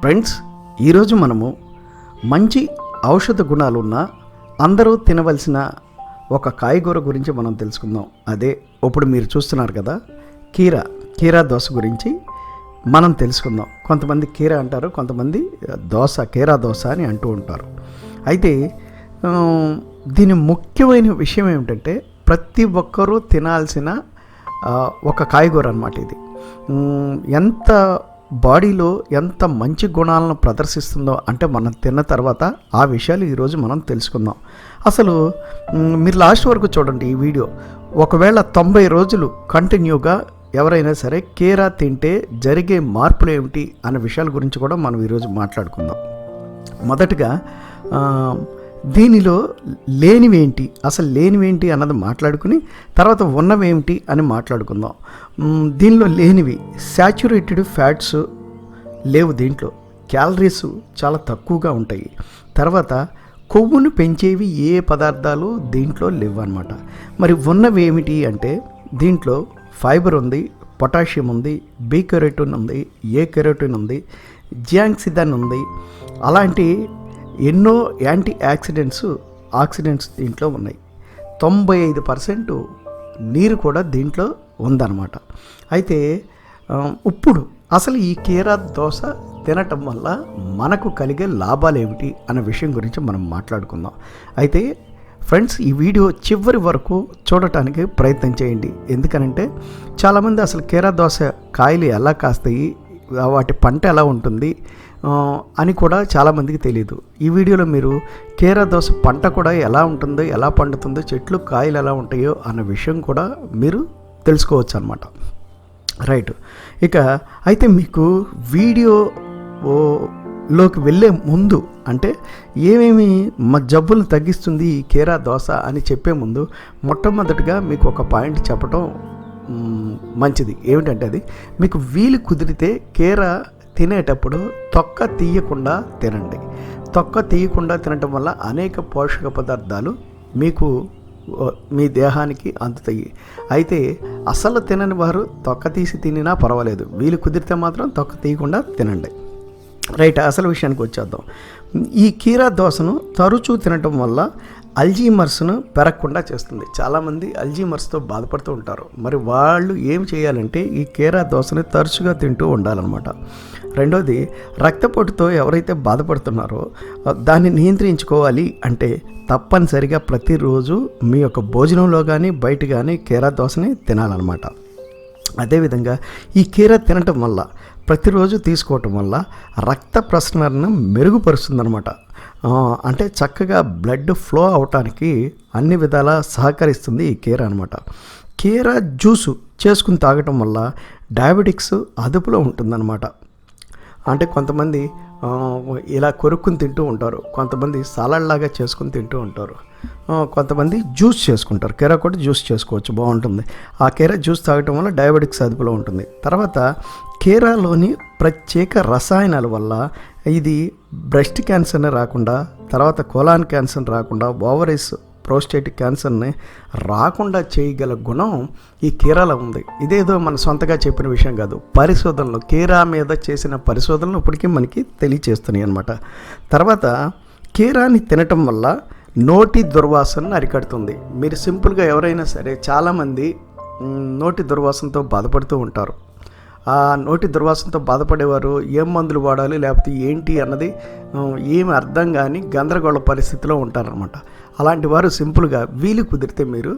Friends ఈరోజు మనము మంచి ఔషధ గుణాలు ఉన్న అందరూ తినవలసిన ఒక కాయగూర గురించి మనం తెలుసుకుందాం. అదే ఇప్పుడు మీరు చూస్తున్నారు కదా కీర కీరా దోశ గురించి మనం తెలుసుకుందాం. కొంతమంది కీర అంటారు కొంతమంది దోశ కీరా దోశ అని అంటూ ఉంటారు. అయితే దీని ముఖ్యమైన విషయం ఏమిటంటే ప్రతి ఒక్కరూ తినాల్సిన ఒక కాయగూర అనమాట ఇది. ఎంత బాడీలో ఎంత మంచి గుణాలను ప్రదర్శిస్తుందో అంటే మనం తిన్న తర్వాత ఆ విషయాలు ఈరోజు మనం తెలుసుకుందాం. అసలు మీరు లాస్ట్ వరకు చూడండి ఈ వీడియో. ఒకవేళ తొంభై రోజులు కంటిన్యూగా ఎవరైనా సరే కీరా తింటే జరిగే మార్పులు ఏమిటి అనే విషయాల గురించి కూడా మనం ఈరోజు మాట్లాడుకుందాం. మొదటగా దీనిలో లేనివేంటి? అసలు లేనివేంటి అన్నది మాట్లాడుకుని తర్వాత ఉన్నవేమిటి అని మాట్లాడుకుందాం. దీనిలో లేనివి శాచురేటెడ్ ఫ్యాట్స్ లేవు దీంట్లో. క్యాలరీస్ చాలా తక్కువగా ఉంటాయి. తర్వాత కొవ్వును పెంచేవి ఏ పదార్థాలు దీంట్లో లేవు అనమాట మరి ఉన్నవి ఏమిటి అంటే దీంట్లో ఫైబర్ ఉంది పొటాషియం ఉంది బి కెరోటిన్ ఉంది ఏ కెరోటిన్ ఉంది జియాంక్సిదన్ ఉంది. అలాంటి ఎన్నో యాంటీ యాక్సిడెంట్స్ ఆక్సిడెంట్స్ దీంట్లో ఉన్నాయి. తొంభై ఐదు పర్సెంట్ నీరు కూడా దీంట్లో ఉందన్నమాట. అయితే ఇప్పుడు అసలు ఈ కీరా దోశ తినటం వల్ల మనకు కలిగే లాభాలు ఏమిటి అనే విషయం గురించి మనం మాట్లాడుకుందాం. అయితే ఫ్రెండ్స్ ఈ వీడియో చివరి వరకు చూడటానికి ప్రయత్నం చేయండి. ఎందుకనంటే చాలామంది అసలు కీరా దోశ కాయలు ఎలా కాస్తాయి వాటి పంట ఎలా ఉంటుంది అని కూడా చాలామందికి తెలియదు ఈ వీడియోలో మీరు కీరా దోశ పంట కూడా ఎలా ఉంటుందో ఎలా పండుతుందో చెట్లు కాయలు ఎలా ఉంటాయో అన్న విషయం కూడా మీరు తెలుసుకోవచ్చు అనమాట రైట్. ఇక అయితే మీకు వీడియో లోకి వెళ్ళే ముందు అంటే ఏమేమి మా జబ్బులు తగ్గిస్తుంది ఈ కీరా దోశ అని చెప్పే ముందు మొట్టమొదటిగా మీకు ఒక పాయింట్ చెప్పడం మంచిది. ఏమిటంటే అది మీకు వీలు కుదిరితే కీర తినేటప్పుడు తొక్క తీయకుండా తినండి. తొక్క తీయకుండా తినటం వల్ల అనేక పోషక పదార్థాలు మీకు మీ దేహానికి అందుతాయి. అయితే అసలు తినని వారు తొక్క తీసి తినినా పర్వాలేదు. వీలు కుదిరితే మాత్రం తొక్క తీయకుండా తినండి. రైట్ అసలు విషయానికి వచ్చేద్దాం. ఈ కీరా దోశను తరచూ తినటం వల్ల అల్జీమర్స్ను పెరగకుండా చేస్తుంది. చాలామంది అల్జీమర్స్తో బాధపడుతూ ఉంటారు. మరి వాళ్ళు ఏం చేయాలంటే ఈ కేరా దోశని తరచుగా తింటూ ఉండాలన్నమాట. రెండోది రక్తపోటుతో ఎవరైతే బాధపడుతున్నారో దాన్ని నియంత్రించుకోవాలి అంటే తప్పనిసరిగా ప్రతిరోజు మీ యొక్క భోజనంలో కానీ బయట కానీ కీరా దోశని తినాలన్నమాట. అదేవిధంగా ఈ కీర తినటం వల్ల ప్రతిరోజు తీసుకోవటం వల్ల రక్త ప్రసరణను మెరుగుపరుస్తుందన్నమాట. అంటే చక్కగా బ్లడ్ ఫ్లో అవటానికి అన్ని విధాలా సహకరిస్తుంది ఈ కీర అనమాట కీర జ్యూసు చేసుకుని తాగటం వల్ల డయాబెటిక్స్ అదుపులో ఉంటుందన్నమాట. అంటే కొంతమంది ఇలా కొరుక్కుని తింటూ ఉంటారు. కొంతమంది సలాడ్లాగా చేసుకుని తింటూ ఉంటారు. కొంతమంది జ్యూస్ చేసుకుంటారు. కీరా కూడా జ్యూస్ చేసుకోవచ్చు బాగుంటుంది. ఆ కీరా జ్యూస్ తాగటం వల్ల డయాబెటిక్స్ అదుపులో ఉంటుంది. తర్వాత కీరాలోని ప్రత్యేక రసాయనాల వల్ల ఇది బ్రెస్ట్ క్యాన్సర్నే రాకుండా తర్వాత కోలాన్ క్యాన్సర్ రాకుండా ఓవరీస్ ప్రోస్టేట్ క్యాన్సర్ని రాకుండా చేయగల గుణం ఈ కీరాలో ఉంది. ఇదేదో మన సొంతగా చెప్పిన విషయం కాదు. పరిశోధనలు కీరా మీద చేసిన పరిశోధనలు ఇప్పటికీ మనకి తెలియచేస్తున్నాయి అనమాట తర్వాత కీరాని తినటం వల్ల నోటి దుర్వాసనను అరికడుతుంది. మీరు సింపుల్గా ఎవరైనా సరే చాలామంది నోటి దుర్వాసనతో బాధపడుతూ ఉంటారు. ఆ నోటి దుర్వాసనతో బాధపడేవారు ఏం మందులు వాడాలి లేకపోతే ఏంటి అన్నది ఏమి అర్థం కాని గందరగోళ పరిస్థితిలో ఉంటారనమాట అలాంటి వారు సింపుల్గా వీలు కుదిరితే మీరు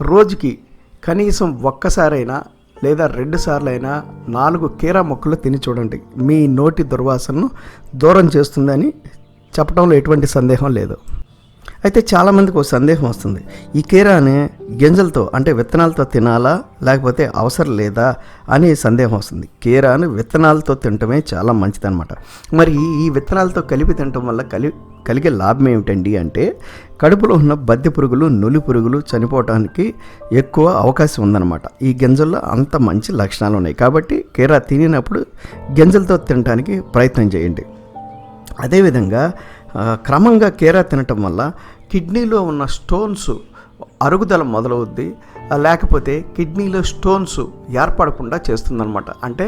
రోజుకి కనీసం ఒక్కసారైనా లేదా రెండు సార్లైనా నాలుగు కీరా మొక్కలు తిని చూడండి. మీ నోటి దుర్వాసనను దూరం చేస్తుందని చెప్పడంలో ఎటువంటి సందేహం లేదు. అయితే చాలామందికి ఒక సందేహం వస్తుంది. ఈ కీరాని గింజలతో అంటే విత్తనాలతో తినాలా? లేకపోతే అవసరం లేదా? అనే సందేహం వస్తుంది. కీరాను విత్తనాలతో తినటమే చాలా మంచిదన్నమాట. మరి ఈ విత్తనాలతో కలిపి తినటం వల్ల కలి కలిగే లాభం ఏమిటండి అంటే కడుపులో ఉన్న బద్దె పురుగులు నులి పురుగులు చనిపోవడానికి ఎక్కువ అవకాశం ఉందన్నమాట. ఈ గింజల్లో అంత మంచి లక్షణాలు ఉన్నాయి. కాబట్టి కీరా తినినప్పుడు గింజలతో తినడానికి ప్రయత్నం చేయండి. అదేవిధంగా క్రమంగా కీరా తినటం వల్ల కిడ్నీలో ఉన్న స్టోన్స్ అరుగుదల మొదలవుద్ది. లేకపోతే కిడ్నీలో స్టోన్స్ ఏర్పడకుండా చేస్తుందన్నమాట. అంటే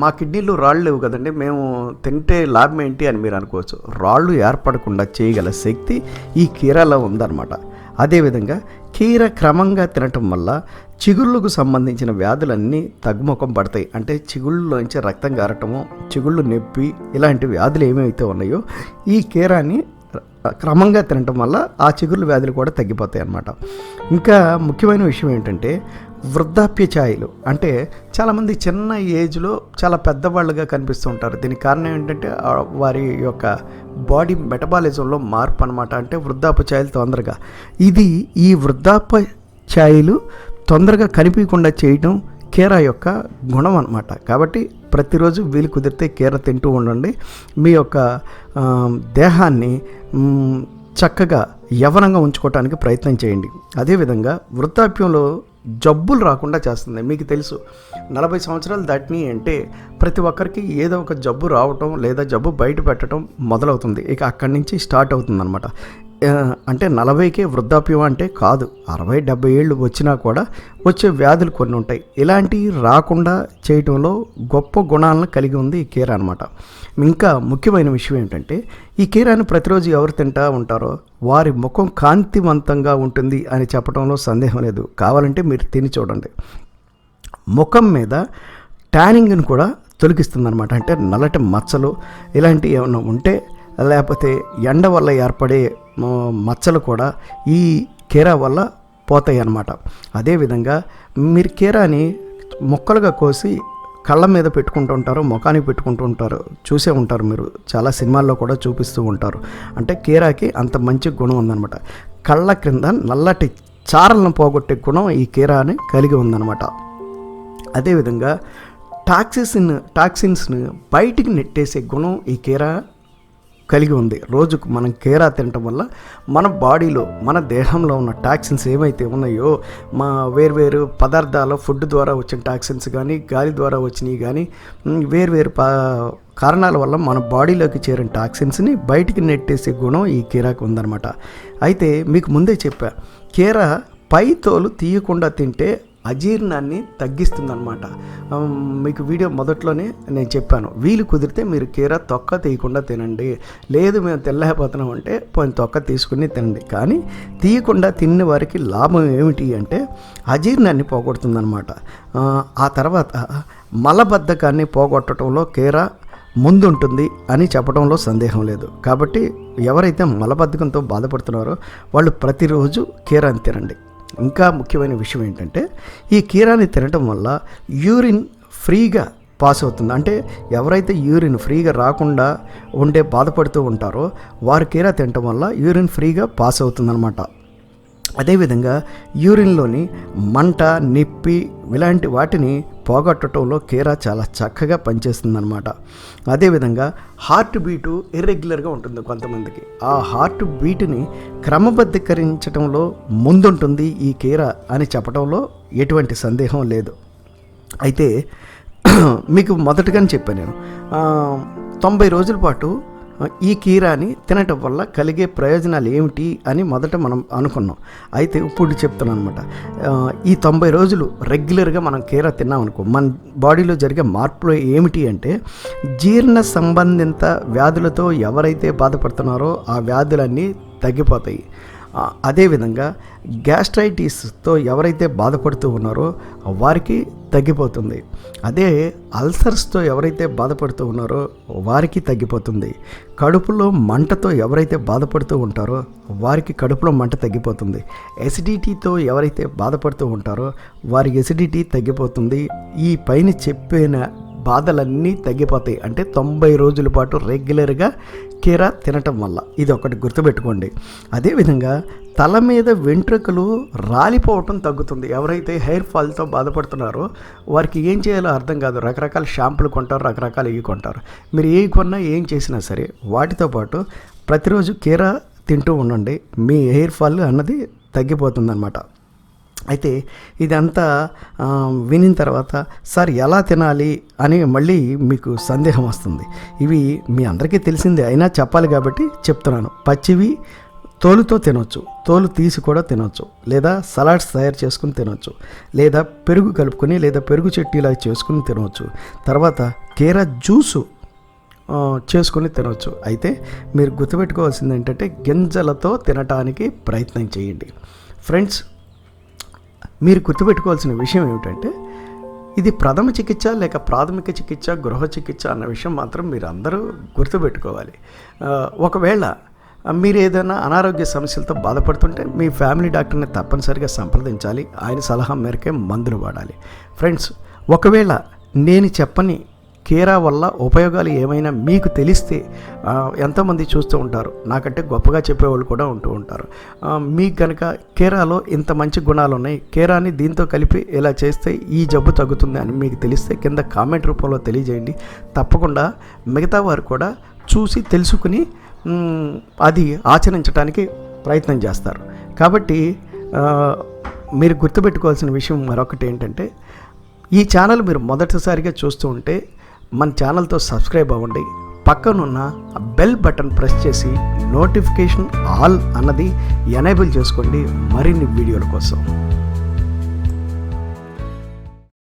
మా కిడ్నీలో రాళ్ళు లేవు కదండి. మేము తింటే లాభం ఏంటి అని మీరు అనుకోవచ్చు. రాళ్ళు ఏర్పడకుండా చేయగల శక్తి ఈ కీరాలో ఉందన్నమాట. అదేవిధంగా కీర క్రమంగా తినటం వల్ల చిగుళ్ళకు సంబంధించిన వ్యాధులన్నీ తగ్గుముఖం పడతాయి. అంటే చిగుళ్ళలోంచి రక్తం గారటము చిగుళ్ళు నొప్పి ఇలాంటి వ్యాధులు ఏమైతే ఉన్నాయో ఈ కీరాన్ని క్రమంగా తినటం వల్ల ఆ చిగుళ్ళు వ్యాధులు కూడా తగ్గిపోతాయి అన్నమాట ఇంకా ముఖ్యమైన విషయం ఏంటంటే వృద్ధాప్య ఛాయలు. అంటే చాలామంది చిన్న ఏజ్లో చాలా పెద్దవాళ్ళుగా కనిపిస్తూ ఉంటారు. దీనికి కారణం ఏంటంటే వారి యొక్క బాడీ మెటబాలిజంలో మార్పు అనమాట అంటే వృద్ధాప్య ఛాయలు తొందరగా. ఇది ఈ వృద్ధాప్య ఛాయలు తొందరగా కనిపించకుండా చేయడం కీర యొక్క గుణం అనమాట కాబట్టి ప్రతిరోజు వీలు కుదిరితే కీర తింటూ ఉండండి. మీ యొక్క దేహాన్ని చక్కగా యవనంగా ఉంచుకోవడానికి ప్రయత్నం చేయండి. అదేవిధంగా వృద్ధాప్యంలో జబ్బులు రాకుండా చేస్తుంది మీకు తెలుసు నలభై సంవత్సరాలు దాటినాయి అంటే ప్రతి ఒక్కరికి ఏదో ఒక జబ్బు రావటం లేదా జబ్బు బయట పెట్టడం మొదలవుతుంది. ఇక అక్కడి నుంచి స్టార్ట్ అవుతుంది అనమాట అంటే నలభైకే వృద్ధాప్యం అంటే కాదు. అరవై డెబ్బై ఏళ్ళు వచ్చినా కూడా వచ్చే వ్యాధులు కొన్ని ఉంటాయి. ఇలాంటివి రాకుండా చేయటంలో గొప్ప గుణాలను కలిగి ఉంది ఈ కీర అనమాట ఇంకా ముఖ్యమైన విషయం ఏంటంటే ఈ కీరాను ప్రతిరోజు ఎవరు తింటా ఉంటారో వారి ముఖం కాంతివంతంగా ఉంటుంది అని చెప్పడంలో సందేహం లేదు. కావాలంటే మీరు తిని చూడండి. ముఖం మీద ట్యానింగ్ని కూడా తొలగిస్తుంది అనమాట అంటే నల్లటి మచ్చలు ఇలాంటివి ఏమైనా ఉంటే లేకపోతే ఎండ వల్ల ఏర్పడే మచ్చలు కూడా ఈ కీరా వల్ల పోతాయి అన్నమాట అదేవిధంగా మీరు కీరాని ముక్కలుగా కోసి కళ్ళ మీద పెట్టుకుంటూ ఉంటారు ముఖానికి పెట్టుకుంటూ ఉంటారు చూసే ఉంటారు మీరు. చాలా సినిమాల్లో కూడా చూపిస్తూ ఉంటారు. అంటే కీరాకి అంత మంచి గుణం ఉందన్నమాట. కళ్ళ క్రింద నల్లటి చారలను పోగొట్టే గుణం ఈ కీరాని కలిగి ఉందన్నమాట. అదేవిధంగా టాక్సిన్ టాక్సిన్స్ని బయటికి నెట్టేసే గుణం ఈ కీరా కలిగి ఉంది. రోజుకు మనం కేరా తినటం వల్ల మన బాడీలో మన దేహంలో ఉన్న టాక్సిన్స్ ఏమైతే ఉన్నాయో మా వేర్వేరు పదార్థాల ఫుడ్ ద్వారా వచ్చిన టాక్సిన్స్ కానీ గాలి ద్వారా వచ్చినవి కానీ వేర్వేరు పా కారణాల వల్ల మన బాడీలోకి చేరిన టాక్సిన్స్ని బయటికి నెట్టేసే గుణం ఈ కీరాకు ఉందన్నమాట. అయితే మీకు ముందే చెప్పా కీర పై తోలు తీయకుండా తింటే అజీర్ణాన్ని తగ్గిస్తుందన్నమాట. మీకు వీడియో మొదట్లోనే నేను చెప్పాను. వీలు కుదిరితే మీరు కీర తొక్క తీయకుండా తినండి. లేదు మేము తెల్లకపోతున్నాం అంటే పోయిన తొక్క తీసుకుని తినండి. కానీ తీయకుండా తిన్న వారికి లాభం ఏమిటి అంటే అజీర్ణాన్ని పోగొడుతుందన్నమాట. ఆ తర్వాత మలబద్ధకాన్ని పోగొట్టడంలో కీర ముందుంటుంది అని చెప్పడంలో సందేహం లేదు. కాబట్టి ఎవరైతే మలబద్ధకంతో బాధపడుతున్నారో వాళ్ళు ప్రతిరోజు కీరాని తినండి. ఇంకా ముఖ్యమైన విషయం ఏంటంటే ఈ కీరాని తినటం వల్ల యూరిన్ ఫ్రీగా పాస్ అవుతుంది. అంటే ఎవరైతే యూరిన్ ఫ్రీగా రాకుండా ఉండే బాధపడుతూ ఉంటారో వారు కీరా తినటం వల్ల యూరిన్ ఫ్రీగా పాస్ అవుతుందన్నమాట. అదేవిధంగా యూరిన్లోని మంట నిప్పి ఇలాంటి వాటిని పోగొట్టడంలో కీరా చాలా చక్కగా పనిచేస్తుందన్నమాట. అదేవిధంగా హార్ట్ బీటు ఇర్రెగ్యులర్గా ఉంటుంది కొంతమందికి. ఆ హార్ట్ బీటుని క్రమబద్ధీకరించడంలో ముందుంటుంది ఈ కీరా అని చెప్పడంలో ఎటువంటి సందేహం లేదు. అయితే మీకు మొదటగానే చెప్పాను నేను. తొంభై రోజుల పాటు ఈ కీరాని తినటం వల్ల కలిగే ప్రయోజనాలు ఏమిటి అని మొదట మనం అనుకున్నాం. అయితే ఇప్పుడు చెప్తున్నాను అనమాట ఈ తొంభై రోజులు రెగ్యులర్గా మనం కీరా తిన్నాం అనుకో మన బాడీలో జరిగే మార్పులు ఏమిటి అంటే జీర్ణ సంబంధిత వ్యాధులతో ఎవరైతే బాధపడుతున్నారో ఆ వ్యాధులన్నీ తగ్గిపోతాయి. అదేవిధంగా గ్యాస్ట్రైటిస్తో ఎవరైతే బాధపడుతూ ఉన్నారో వారికి తగ్గిపోతుంది. అదే అల్సర్స్తో ఎవరైతే బాధపడుతూ ఉన్నారో వారికి తగ్గిపోతుంది. కడుపులో మంటతో ఎవరైతే బాధపడుతూ ఉంటారో వారికి కడుపులో మంట తగ్గిపోతుంది. ఎసిడిటీతో ఎవరైతే బాధపడుతూ ఉంటారో వారి ఎసిడిటీ తగ్గిపోతుంది. ఈ పైన చెప్పిన బాధలన్నీ తగ్గిపోతాయి. అంటే తొంభై రోజుల పాటు రెగ్యులర్గా కీర తినటం వల్ల. ఇది ఒకటి గుర్తుపెట్టుకోండి. అదేవిధంగా తల మీద వెంట్రుకలు రాలిపోవటం తగ్గుతుంది. ఎవరైతే హెయిర్ ఫాల్తో బాధపడుతున్నారో వారికి ఏం చేయాలో అర్థం కాదు. రకరకాల షాంపులు కొంటారు రకరకాల ఇవి కొంటారు. మీరు ఏ కొన్నా ఏం చేసినా సరే వాటితో పాటు ప్రతిరోజు కీర తింటూ ఉండండి. మీ హెయిర్ ఫాల్ అన్నది తగ్గిపోతుందన్నమాట. అయితే ఇదంతా వినిన తర్వాత సార్ ఎలా తినాలి? అని మళ్ళీ మీకు సందేహం వస్తుంది. ఇవి మీ అందరికీ తెలిసిందే అయినా చెప్పాలి కాబట్టి చెప్తున్నాను. పచ్చివి తోలుతో తినొచ్చు తోలు తీసి కూడా తినొచ్చు లేదా సలాడ్స్ తయారు చేసుకుని తినొచ్చు లేదా పెరుగు కలుపుకొని లేదా పెరుగు చెట్టీలా చేసుకుని తినవచ్చు తర్వాత కీరా జ్యూసు చేసుకొని తినవచ్చు అయితే మీరు గుర్తుపెట్టుకోవాల్సింది ఏంటంటే గింజలతో తినటానికి ప్రయత్నం చేయండి. ఫ్రెండ్స్ మీరు గుర్తుపెట్టుకోవాల్సిన విషయం ఏమిటంటే ఇది ప్రథమ చికిత్స లేక ప్రాథమిక చికిత్స గృహ చికిత్స అన్న విషయం మాత్రం మీరు అందరూ గుర్తుపెట్టుకోవాలి ఒకవేళ మీరు ఏదైనా అనారోగ్య సమస్యలతో బాధపడుతుంటే మీ ఫ్యామిలీ డాక్టర్ని తప్పనిసరిగా సంప్రదించాలి. ఆయన సలహా మేరకే మందులు వాడాలి. ఫ్రెండ్స్ ఒకవేళ నేను చెప్పని కీరా వల్ల ఉపయోగాలు ఏమైనా మీకు తెలిస్తే ఎంతమంది ఎంతోమంది చూస్తూ ఉంటారు. నాకంటే గొప్పగా చెప్పేవాళ్ళు కూడా ఉంటూ ఉంటారు. మీకు కనుక కీరాలో ఇంత మంచి గుణాలు ఉన్నాయి కీరాని దీంతో కలిపి ఇలా చేస్తే ఈ జబ్బు తగ్గుతుంది అని మీకు తెలిస్తే కింద కామెంట్ రూపంలో తెలియజేయండి. తప్పకుండా మిగతా వారు కూడా చూసి తెలుసుకుని అది ఆచరించడానికి ప్రయత్నం చేస్తారు. కాబట్టి మీరు గుర్తుపెట్టుకోవాల్సిన విషయం మరొకటి ఏంటంటే ఈ ఛానల్ మీరు మొదటిసారిగా చూస్తూ ఉంటే మన ఛానల్తో సబ్స్క్రైబ్ అవ్వండి. పక్కనున్న బెల్ బటన్ ప్రెస్ చేసి నోటిఫికేషన్ ఆల్ అన్నది ఎనేబుల్ చేసుకోండి మరిన్ని వీడియోల కోసం.